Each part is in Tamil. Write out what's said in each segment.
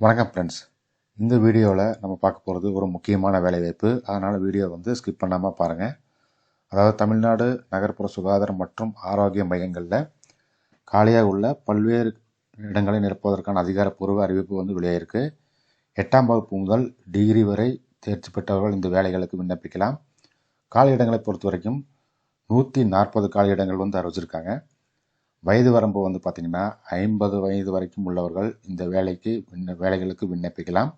வணக்கம் ஃப்ரெண்ட்ஸ் இந்த வீடியோவில் நம்ம பார்க்க போகிறது ஒரு முக்கியமான வேலைவாய்ப்பு. அதனால் வீடியோ வந்து ஸ்கிப் பண்ணாமல் பாருங்கள் அதாவது தமிழ்நாடு நகர்ப்புற சுகாதாரம் மற்றும் ஆரோக்கிய மையங்களில் காலியாக உள்ள பல்வேறு இடங்களை நிரப்புவதற்கான அதிகாரப்பூர்வ அறிவிப்பு வந்து வெளியாயிருக்கு. எட்டாம் வகுப்பு முதல் டிகிரி வரை தேர்ச்சி பெற்றவர்கள் இந்த வேலைகளுக்கு விண்ணப்பிக்கலாம். காலி இடங்களை பொறுத்த வரைக்கும் நூற்றி நாற்பது காலி இடங்கள் வந்து அறிவிச்சிருக்காங்க. வயது வரம்பு வந்து பார்த்திங்கன்னா ஐம்பது வயது வரைக்கும் உள்ளவர்கள் இந்த வேலைக்கு விண்ண வேலைகளுக்கு விண்ணப்பிக்கலாம்.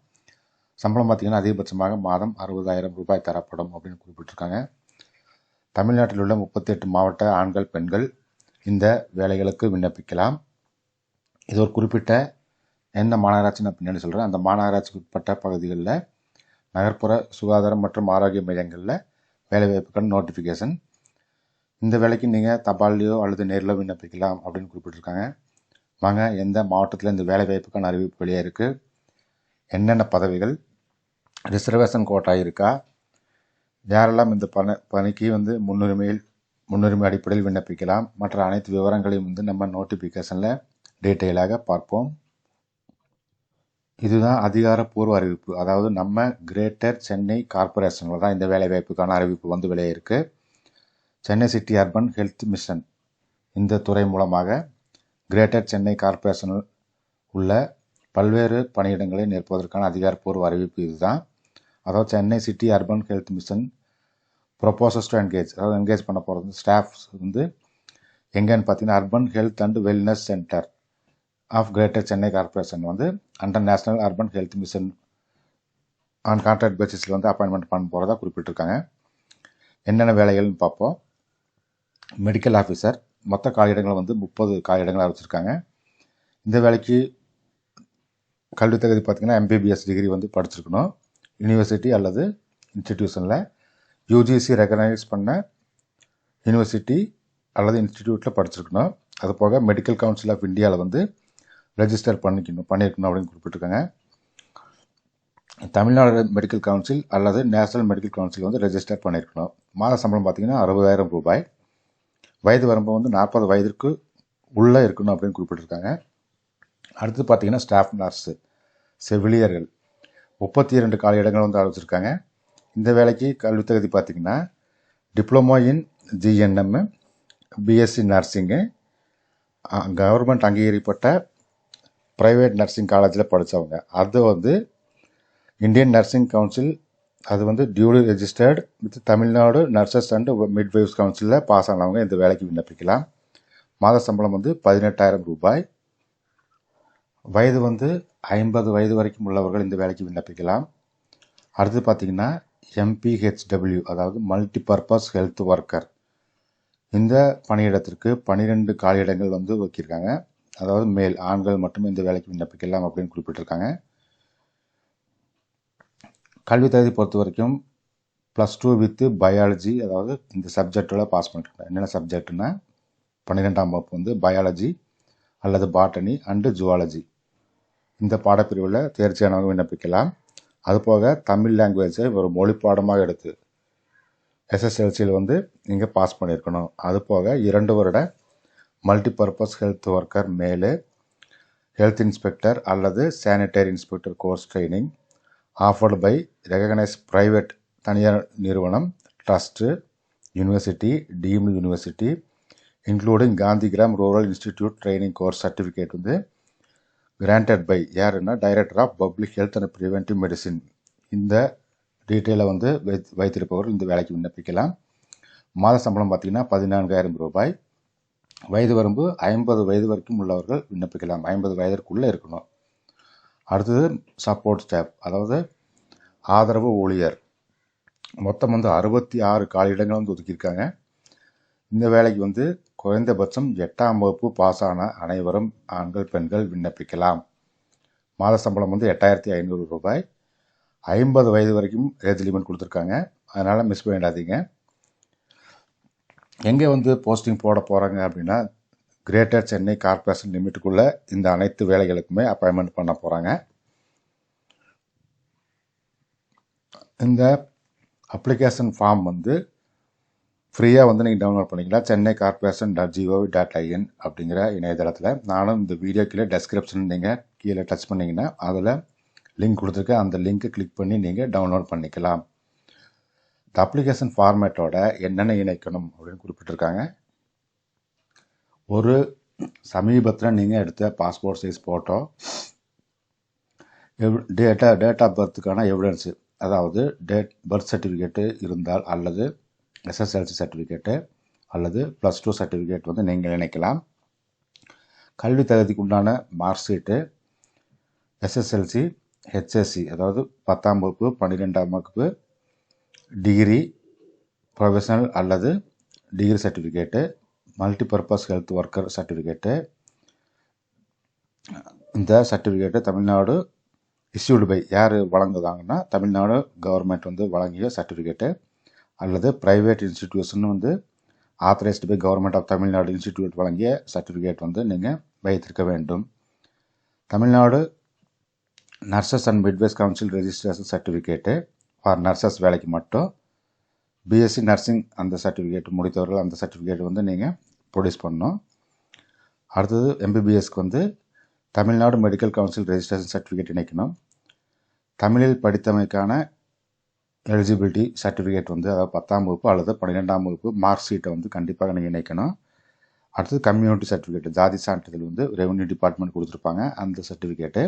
சம்பளம் பார்த்திங்கன்னா அதிகபட்சமாக மாதம் அறுபதாயிரம் ரூபாய் தரப்படும் அப்படின்னு குறிப்பிட்டிருக்காங்க. தமிழ்நாட்டில் உள்ள முப்பத்தெட்டு மாவட்ட ஆண்கள் பெண்கள் இந்த வேலைகளுக்கு விண்ணப்பிக்கலாம். இது ஒரு குறிப்பிட்ட எந்த மாநகராட்சி நான் பின்னாடி சொல்கிறேன் அந்த மாநகராட்சிக்கு உட்பட்ட பகுதிகளில் நகர்ப்புற சுகாதாரம் மற்றும் ஆரோக்கிய மையங்களில் வேலைவாய்ப்புக்கான நோட்டிஃபிகேஷன் இந்த வேலைக்கு நீங்கள் தபால்லையோ அல்லது நேரிலோ விண்ணப்பிக்கலாம் அப்படின்னு குறிப்பிட்டிருக்காங்க. வாங்க எந்த மாவட்டத்தில் இந்த வேலை வாய்ப்புக்கான அறிவிப்பு வெளியே இருக்குது என்னென்ன பதவிகள்? ரிசர்வேஷன் கோட்டா இருக்கா? யாரெல்லாம் இந்த பண பணிக்கு வந்து முன்னுரிமையில் முன்னுரிமை அடிப்படையில் விண்ணப்பிக்கலாம்? மற்ற அனைத்து விவரங்களையும் வந்து நம்ம நோட்டிஃபிகேஷனில் டீட்டெயிலாக பார்ப்போம். இதுதான் அதிகாரப்பூர்வ அறிவிப்பு. அதாவது நம்ம கிரேட்டர் சென்னை கார்பரேஷனில் தான் இந்த வேலைவாய்ப்புக்கான அறிவிப்பு வந்து வெளியே இருக்குது Chennai city urban health mission இந்த துறை மூலமாக கிரேட்டர் சென்னை கார்ப்பரேஷனில் உள்ள பல்வேறு பணியிடங்களை நிற்பதற்கான அதிகாரப்பூர்வ அறிவிப்பு இதுதான். அதாவது Chennai city urban health mission proposes to engage அதாவது என்கேஜ் பண்ண போகிறது ஸ்டாஃப்ஸ் வந்து எங்கேன்னு பார்த்தீங்கன்னா urban health and wellness centre of greater Chennai corporation வந்து under national urban health mission on contract பேசிஸில் வந்து அப்பாயின்மெண்ட் பண்ண போகிறதா குறிப்பிட்டிருக்காங்க. என்னென்ன வேலைகள்னு பார்ப்போம். மெடிக்கல் ஆஃபீஸர் மொத்த காலியிடங்கள் வந்து முப்பது காலியிடங்களாக வச்சுருக்காங்க. இந்த வேலைக்கு கல்வி தகுதி பார்த்திங்கன்னா எம்பிபிஎஸ் டிகிரி வந்து படிச்சிருக்கணும். யூனிவர்சிட்டி அல்லது இன்ஸ்டிடியூஷனில் யூஜிசி ரெகனைஸ் பண்ண யூனிவர்சிட்டி அல்லது இன்ஸ்டிடியூட்டில் படிச்சிருக்கணும். அது போக மெடிக்கல் கவுன்சில் ஆஃப் இந்தியாவில் வந்து ரெஜிஸ்டர் பண்ணிக்கணும் பண்ணியிருக்கணும் அப்படின்னு குறிப்பிட்டிருக்காங்க. தமிழ்நாடு மெடிக்கல் கவுன்சில் அல்லது நேஷனல் மெடிக்கல் கவுன்சில் வந்து ரெஜிஸ்டர் பண்ணியிருக்கணும் மாத சம்பளம் பார்த்திங்கன்னா அறுபதாயிரம் ரூபாய். வயது வரம்பு வந்து நாற்பது வயதிற்கு உள்ளே இருக்கணும் அப்படின்னு குறிப்பிட்டிருக்காங்க. அடுத்து பார்த்தீங்கன்னா ஸ்டாஃப் நர்ஸு செவிலியர்கள். முப்பத்தி இரண்டு கால இடங்கள் வந்து ஆரம்பிச்சிருக்காங்க இந்த வேலைக்கு கல்வி தகுதி பார்த்திங்கன்னா diploma in GNM BSc nursing government அங்கீகரிப்பட்ட private nursing காலேஜில் படித்தவங்க அது வந்து இந்தியன் நர்சிங் கவுன்சில் அது வந்து duly registered with Tamil Nadu nurses and midwives கவுன்சிலில் பாஸ் ஆனவங்க இந்த வேலைக்கு விண்ணப்பிக்கலாம். மாத சம்பளம் வந்து பதினெட்டாயிரம் ரூபாய். வயது வந்து ஐம்பது வயது வரைக்கும் உள்ளவர்கள் இந்த வேலைக்கு விண்ணப்பிக்கலாம். அடுத்து பார்த்திங்கன்னா எம்பிஹெச்டபிள்யூ அதாவது மல்டி பர்பஸ் ஹெல்த் ஒர்க்கர் இந்த பணியிடத்திற்கு பனிரெண்டு காலியிடங்கள் வந்து வைக்கியிருக்காங்க அதாவது மேல் ஆண்கள் மட்டும் இந்த வேலைக்கு விண்ணப்பிக்கலாம் அப்படின்னு குறிப்பிட்டிருக்காங்க. கல்வி தகுதி பொறுத்த வரைக்கும் ப்ளஸ் டூ வித்து பயாலஜி அதாவது இந்த சப்ஜெக்டோட பாஸ் பண்ணிருக்கேன் என்னென்ன சப்ஜெக்ட்னா பன்னிரெண்டாம் வகுப்பு வந்து பயாலஜி அல்லது பாட்டனி அண்டு ஜுவாலஜி இந்த பாடப்பிரிவில் தேர்ச்சியானவங்க விண்ணப்பிக்கலாம். அதுபோக தமிழ் லாங்குவேஜை ஒரு மொழி பாடமாக எடுத்து எஸ்எஸ்எல்சியில் வந்து நீங்கள் பாஸ் பண்ணியிருக்கணும். அது போக இரண்டு வருட மல்டிபர்பஸ் ஹெல்த் ஒர்க்கர் மேலே ஹெல்த் இன்ஸ்பெக்டர் அல்லது sanitary inspector course training offered by recognise private தனியார் நிறுவனம் trust university deemed university including Gandhigram rural institute training course certificate வந்து கிராண்டட் பை யாருன்னா director of public health and preventive medicine. இந்த டீட்டெயிலை வந்து வை வைத்திருப்பவர்கள் இந்த வேலைக்கு விண்ணப்பிக்கலாம். மாத சம்பளம் பார்த்திங்கன்னா பதினான்காயிரம் ரூபாய். வயது வரம்பு ஐம்பது வயது வரைக்கும் உள்ளவர்கள் விண்ணப்பிக்கலாம். ஐம்பது வயதிற்குள்ளே இருக்கணும். அடுத்தது சப்போர்ட் ஸ்டாஃப் அதாவது ஆதரவு ஊழியர். மொத்தம் வந்து அறுபத்தி ஆறு காலியிடங்கள் வந்து ஒதுக்கியிருக்காங்க. இந்த வேலைக்கு வந்து குறைந்தபட்சம் எட்டாம் வகுப்பு பாஸ் ஆன அனைவரும் ஆண்கள் பெண்கள் விண்ணப்பிக்கலாம். மாத சம்பளம் வந்து எட்டாயிரத்தி ஐநூறு ரூபாய். ஐம்பது வயது வரைக்கும் ஏஜ் லிமிட் கொடுத்துருக்காங்க. அதனால் மிஸ் பண்ணிடாதீங்க. எங்கே வந்து போஸ்டிங் போட போகிறாங்க அப்படின்னா கிரேட்டர் சென்னை கார்பரேஷன் லிமிட்டுக்குள்ளே இந்த அனைத்து வேலைகளுக்குமே அப்பாயின்மெண்ட் பண்ண போகிறாங்க இந்த அப்ளிகேஷன் ஃபார்ம் வந்து ஃப்ரீயாக வந்து நீங்கள் டவுன்லோட் பண்ணிக்கலாம். Chennai corporation dot GOV dot அப்படிங்கிற இணையதளத்தில். நானும் இந்த வீடியோ கீழே டெஸ்கிரிப்ஷன் நீங்கள் கீழே டச் பண்ணிங்கன்னா அதில் லிங்க் கொடுத்துருக்கேன். அந்த லிங்க்கை கிளிக் பண்ணி நீங்கள் டவுன்லோட் பண்ணிக்கலாம். இந்த அப்ளிகேஷன் ஃபார்மேட்டோட என்னென்ன இணைக்கணும் அப்படின்னு குறிப்பிட்டிருக்காங்க. ஒரு சமீபத்தில் நீங்கள் எடுத்த passport size photo data date of பர்த்துக்கான evidence அதாவது டேட் பர்த் சர்டிஃபிகேட்டு இருந்தால் அல்லது எஸ்எஸ்எல்சி சர்டிஃபிகேட்டு அல்லது ப்ளஸ் டூ சர்டிஃபிகேட் வந்து நீங்கள் இணைக்கலாம். கல்வி தகுதிக்கு உண்டான மார்க் ஷீட்டு எஸ்எஸ்எல்சி ஹெச்எஸ்சி அதாவது பத்தாம் வகுப்பு பன்னிரெண்டாம் வகுப்பு டிகிரி ப்ரொஃபஷனல் அல்லது degree certificate multipurpose health worker certificate இந்த சர்டிஃபிகேட்டு தமிழ்நாடு இஸ்யூடு பை யார் வழங்குதாங்கன்னா தமிழ்நாடு கவர்மெண்ட் வந்து வழங்கிய சர்டிஃபிகேட்டு அல்லது ப்ரைவேட் இன்ஸ்டிடியூஷன் வந்து authorised by government of Tamil Nadu institute வழங்கிய சர்டிஃபிகேட் வந்து நீங்கள் வைத்திருக்க வேண்டும். Tamil Nadu nurses and midwives council registration certificate for nurses வேலைக்கு மட்டும் பிஎஸ்சி நர்சிங் அந்த சர்டிஃபிகேட் முடித்தவர்கள் அந்த சர்டிஃபிகேட் வந்து நீங்கள் ப்ரொடியூஸ் பண்ணணும். அடுத்தது எம்பிபிஎஸ்க்கு வந்து Tamil Nadu medical council registration certificate இணைக்கணும். தமிழில் படித்தமைக்கான எலிஜிபிலிட்டி சர்டிஃபிகேட் வந்து அதாவது பத்தாம் வகுப்பு அல்லது பன்னிரெண்டாம் வகுப்பு மார்க் ஷீட்டை வந்து கண்டிப்பாக நீங்கள் இணைக்கணும். அடுத்தது கம்யூனிட்டி சர்டிஃபிகேட் ஜாதி சான்றிதழ் வந்து ரெவன்யூ டிபார்ட்மெண்ட் கொடுத்துருப்பாங்க அந்த சர்டிஃபிகேட்டு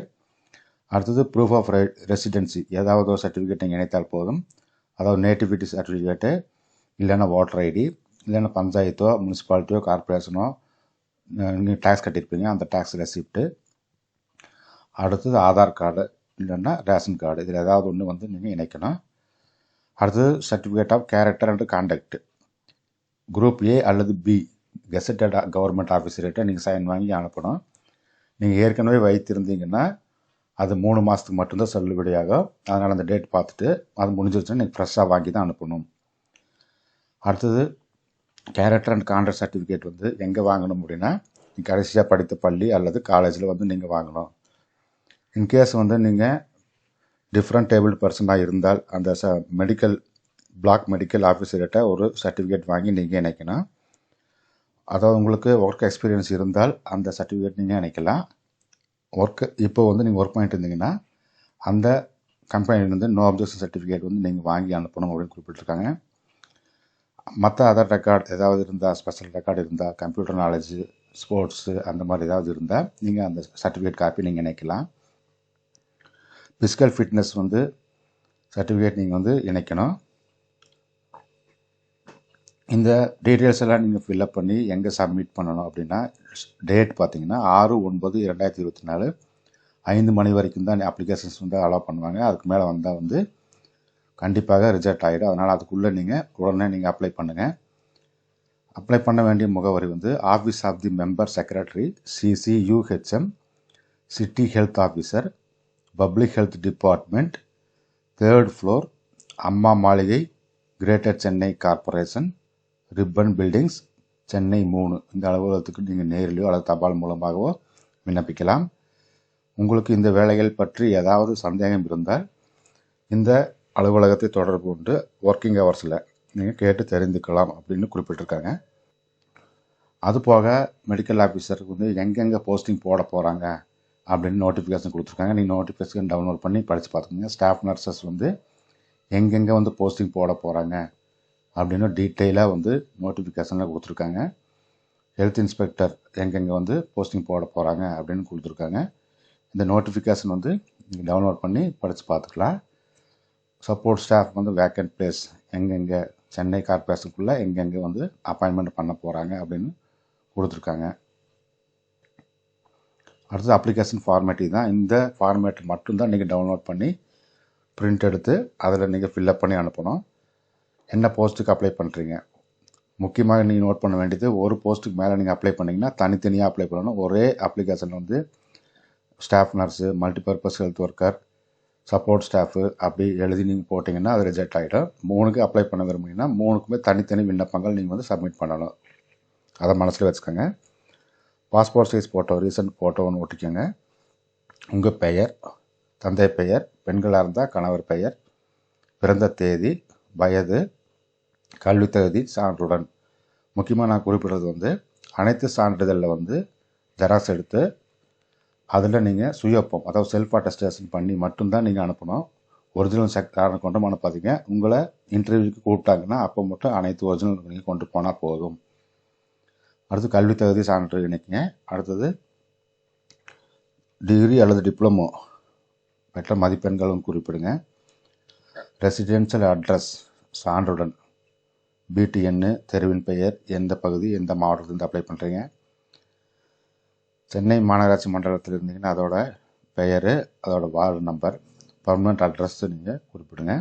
அடுத்தது ப்ரூஃப் ஆஃப் ரெசிடென்சி ஏதாவது ஒரு சர்டிஃபிகேட் நீங்கள் இணைத்தால் போதும். அதாவது நேட்டிவிட்டி சர்டிஃபிகேட்டு இல்லைன்னா ஓட்டர் ஐடி இல்லைன்னா பஞ்சாயத்தோ முனிசிபாலிட்டியோ கார்பரேஷனோ நீங்கள் டேக்ஸ் கட்டியிருப்பீங்க அந்த டேக்ஸ் ரெசிப்ட்டு அடுத்தது ஆதார் கார்டு இல்லைன்னா ரேஷன் கார்டு இதில் ஏதாவது ஒன்று வந்து நீங்கள் இணைக்கணும். அடுத்தது certificate of character and conduct group A அல்லது பி கெசட்டட் கவர்மெண்ட் ஆஃபீஸர்கிட்ட நீங்கள் சைன் வாங்கி அனுப்பணும். நீங்கள் ஏற்கனவே வைத்திருந்தீங்கன்னா அது மூணு மாதத்துக்கு மட்டும்தான் செல்லுபடியாகும் அதனால் அந்த டேட் பார்த்துட்டு அது முடிஞ்சிருச்சுன்னா நீங்கள் ஃப்ரெஷ்ஷாக வாங்கி தான் அனுப்பணும். அடுத்தது கேரக்டர் அண்ட் கான்ட்ராக்ட் சர்டிஃபிகேட் வந்து எங்கே வாங்கணும் அப்படின்னா நீங்கள் கடைசியாக படித்த பள்ளி அல்லது காலேஜில் வந்து நீங்கள் வாங்கணும். இன்கேஸ் வந்து நீங்கள் டிஃப்ரெண்ட் டேபிள் பர்சனாக இருந்தால் அந்த ச மெடிக்கல் பிளாக் மெடிக்கல் ஆஃபீஸர்கிட்ட ஒரு சர்டிஃபிகேட் வாங்கி நீங்கள் இணைக்கணும். அதாவது உங்களுக்கு ஒர்க் எக்ஸ்பீரியன்ஸ் இருந்தால் அந்த சர்டிஃபிகேட் நீங்கள் இணைக்கலாம். ஒர்க்கு இப்போ வந்து நீங்கள் ஒர்க் பண்ணிட்டு இருந்தீங்கன்னா அந்த கம்பெனிலேருந்து நோ அப்ஜெக்ஷன் சர்டிஃபிகேட் வந்து நீங்கள் வாங்கி அனுப்பணும் அப்படின்னு குறிப்பிட்டிருக்காங்க. மற்ற அதர் ரெக்கார்ட் ஏதாவது இருந்தால் ஸ்பெஷல் ரெக்கார்டு இருந்தால் கம்ப்யூட்டர் நாலேஜு ஸ்போர்ட்ஸு அந்த மாதிரி ஏதாவது இருந்தால் நீங்கள் அந்த சர்டிஃபிகேட் காப்பி நீங்கள் இணைக்கலாம். ஃபிசிக்கல் ஃபிட்னஸ் வந்து சர்டிஃபிகேட் நீங்கள் வந்து இணைக்கணும். இந்த டீட்டெயில்ஸ் எல்லாம் நீங்கள் ஃபில்அப் பண்ணி எங்கே சப்மிட் பண்ணணும் அப்படின்னா டேட் பார்த்தீங்கன்னா ஆறு ஒன்பது இரண்டாயிரத்தி இருபத்தி நாலு. ஐந்து மணி வரைக்கும் தான் அப்ளிகேஷன்ஸ் வந்து அலோவ் பண்ணுவாங்க. அதுக்கு மேலே வந்தால் வந்து கண்டிப்பாக ரிஜெக்ட் ஆகிடும் அதனால் அதுக்குள்ளே நீங்கள் உடனே நீங்கள் அப்ளை பண்ணுங்கள் அப்ளை பண்ண வேண்டிய முகவரி வந்து office of the member secretary CCUHM city health officer public health department third floor Amma Maaligai greater Chennai corporation Ripon buildings Chennai மூணு. இந்த அலுவலகத்துக்கு நீங்கள் நேரிலோ அல்லது தபால் மூலமாகவோ விண்ணப்பிக்கலாம். உங்களுக்கு இந்த வேலைகள் பற்றி ஏதாவது சந்தேகம் இருந்தால் இந்த அலுவலகத்தை தொடர்பு கொண்டு ஒர்க்கிங் ஹவர்ஸில் நீங்கள் கேட்டு தெரிந்துக்கலாம் அப்படின்னு குறிப்பிட்டிருக்காங்க. அது போக மெடிக்கல் ஆஃபீஸருக்கு வந்து எங்கெங்கே போஸ்டிங் போட போகிறாங்க அப்படின்னு நோட்டிஃபிகேஷன் கொடுத்துருக்காங்க. நீங்கள் நோட்டிஃபிகேஷன் டவுன்லோட் பண்ணி படித்து பார்த்துக்கோங்க. ஸ்டாஃப் நர்சஸ் வந்து எங்கெங்கே வந்து போஸ்டிங் போட போகிறாங்க அப்படின்னு டீட்டெயிலாக வந்து நோட்டிஃபிகேஷனில் கொடுத்துருக்காங்க. ஹெல்த் இன்ஸ்பெக்டர் எங்கெங்கே வந்து போஸ்டிங் போட போகிறாங்க அப்படின்னு கொடுத்துருக்காங்க. இந்த நோட்டிஃபிகேஷன் வந்து நீங்கள் டவுன்லோட் பண்ணி படித்து பார்த்துக்கலாம். சப்போர்ட் ஸ்டாஃப் வந்து வேக்கண்ட் பிளேஸ் எங்கெங்கே சென்னை கார்பரேஷனுக்குள்ளே எங்கெங்கே வந்து அப்பாயின்மெண்ட் பண்ண போகிறாங்க அப்படின்னு கொடுத்துருக்காங்க. அடுத்தது அப்ளிகேஷன் ஃபார்மேட்டி தான் இந்த ஃபார்மேட் மட்டும்தான் நீங்கள் டவுன்லோட் பண்ணி பிரிண்ட் எடுத்து அதில் நீங்கள் ஃபில்லப் பண்ணி அனுப்பணும். என்ன போஸ்ட்டுக்கு அப்ளை பண்ணுறீங்க முக்கியமாக நீங்கள் நோட் பண்ண வேண்டியது ஒரு போஸ்ட்டுக்கு மேலே நீங்கள் அப்ளை பண்ணிங்கன்னா தனித்தனியாக அப்ளை பண்ணணும். ஒரே அப்ளிகேஷன் வந்து staff nurse multipurpose health worker support staff அப்படி எழுதி நீங்கள் போட்டிங்கன்னா அது ரிஜெக்ட் ஆகிடும் மூணுக்கு அப்ளை பண்ண விரும்புனீங்கன்னா மூணுக்குமே தனித்தனி விண்ணப்பங்கள் நீங்கள் வந்து சப்மிட் பண்ணணும். அதை மனசில் வச்சுக்கோங்க. Passport size photo recent photo ஒன்று ஒட்டிக்கோங்க. உங்கள் பெயர் தந்தை பெயர் பெண்களாக இருந்தால் கணவர் பெயர் பிறந்த தேதி வயது கல்வி தகுதி சான்றுடன். முக்கியமாக நான் குறிப்பிடுறது வந்து அனைத்து சான்றிதழில் வந்து ஜெராக்ஸ் எடுத்து அதில் நீங்கள் சுயப்பம் அதாவது செல்ஃப் அட்டஸ்டேஷன் பண்ணி மட்டும்தான் நீங்கள் அனுப்பணும். ஒரிஜினல் செக் காரணம் கொண்டு அனுப்பாதீங்க. உங்களை இன்டர்வியூக்கு கூப்பிட்டாங்கன்னா அப்போ மட்டும் அனைத்து ஒரிஜினல் நீங்கள் கொண்டு போனால் போதும். அடுத்து கல்வி தகுதி சான்று இணைக்குங்க. அடுத்தது டிகிரி அல்லது டிப்ளமோ பெற்ற மதிப்பெண்களும் குறிப்பிடுங்க. Residential address சான்றுடன். பிடிஎன்னு தெருவின் பெயர் எந்த பகுதி எந்த மாவட்டத்துலேருந்து அப்ளை பண்ணுறீங்க சென்னை மாநகராட்சி மண்டலத்தில் இருந்தீங்கன்னா அதோட பெயர் அதோட வார்டு நம்பர் பர்மனெண்ட் அட்ரஸ்ஸு நீங்கள் குறிப்பிடுங்க.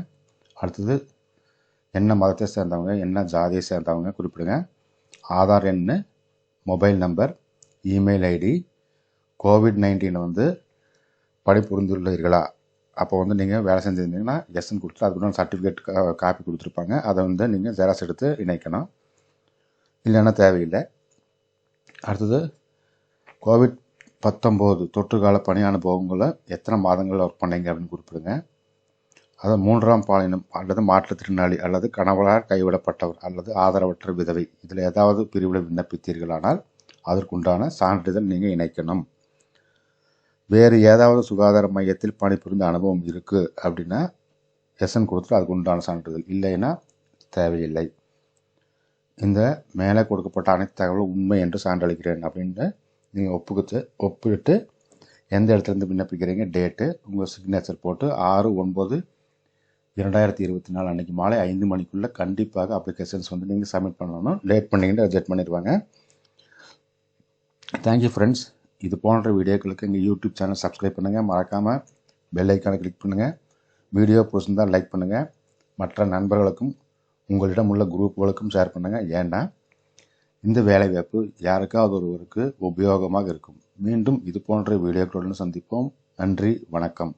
அடுத்தது என்ன மதத்தை சேர்ந்தவங்க என்ன ஜாதியை சேர்ந்தவங்க குறிப்பிடுங்க. ஆதார் எண்ணு mobile number email ID COVID nineteen வந்து பணிபுரிந்துள்ளீர்களா அப்போ வந்து நீங்கள் வேலை செஞ்சுருந்தீங்கன்னா எஸ்என் கொடுத்து அதுக்குள்ள சர்டிஃபிகேட் காப்பி கொடுத்துருப்பாங்க. அதை வந்து நீங்கள் ஜெராக்ஸ் எடுத்து இணைக்கணும். இல்லைன்னா தேவையில்லை. அடுத்தது கோவிட் பத்தொம்போது தொற்றுக்கால பணி அனுபவங்களை எத்தனை மாதங்கள் ஒர்க் பண்ணீங்க அப்படின்னு குறிப்பிடுங்க. அது மூன்றாம் பாலினம் அல்லது மாற்றுத்திறனாளி அல்லது கணவரால் கைவிடப்பட்டவர் அல்லது ஆதரவற்ற விதவை. இதில் ஏதாவது பிரிவில் விண்ணப்பித்தீர்களானால் அதற்குண்டான சான்றிதழ் நீங்கள் இணைக்கணும். வேறு ஏதாவது சுகாதார மையத்தில் பணிபுரிந்த அனுபவம் இருக்குது அப்படின்னா எஸ்என் கொடுத்துட்டு அதுக்கு உண்டான சான்றிதழ். இல்லைன்னா தேவையில்லை. இந்த மேலே கொடுக்கப்பட்ட அனைத்து தகவலும் உண்மை என்று சான்றளிக்கிறேன் அப்படின்ட்டு நீங்கள் ஒப்புக்கிட்டு ஒப்பிட்டு எந்த இடத்துலேருந்து விண்ணப்பிக்கிறீங்க? டேட்டு உங்கள் சிக்னேச்சர் போட்டு ஆறு ஒன்பது இரண்டாயிரத்தி இருபத்தி நாலு அன்றைக்கி மாலை ஐந்து மணிக்குள்ளே கண்டிப்பாக அப்ளிகேஷன்ஸ் வந்து நீங்கள் சப்மிட் பண்ணணும். லேட் பண்ணிங்கன்னா ரிஜெக்ட் பண்ணிடுவாங்க. தேங்க்யூ ஃப்ரெண்ட்ஸ் இது போன்ற வீடியோக்களுக்கு எங்கள் யூடியூப் சேனல் சப்ஸ்கிரைப் பண்ணுங்கள் மறக்காமல் பெல் ஐக்கானை கிளிக் பண்ணுங்கள் வீடியோ பிடிச்சிருந்தால் லைக் பண்ணுங்கள் மற்ற நண்பர்களுக்கும் உங்களிடம் உள்ள குரூப்புகளுக்கும் ஷேர் பண்ணுங்கள் ஏன்னா இந்த வேலைவாய்ப்பு யாருக்காவது ஒருவருக்கு உபயோகமாக இருக்கும். மீண்டும் இது போன்ற வீடியோக்களுடன் சந்திப்போம். நன்றி வணக்கம்.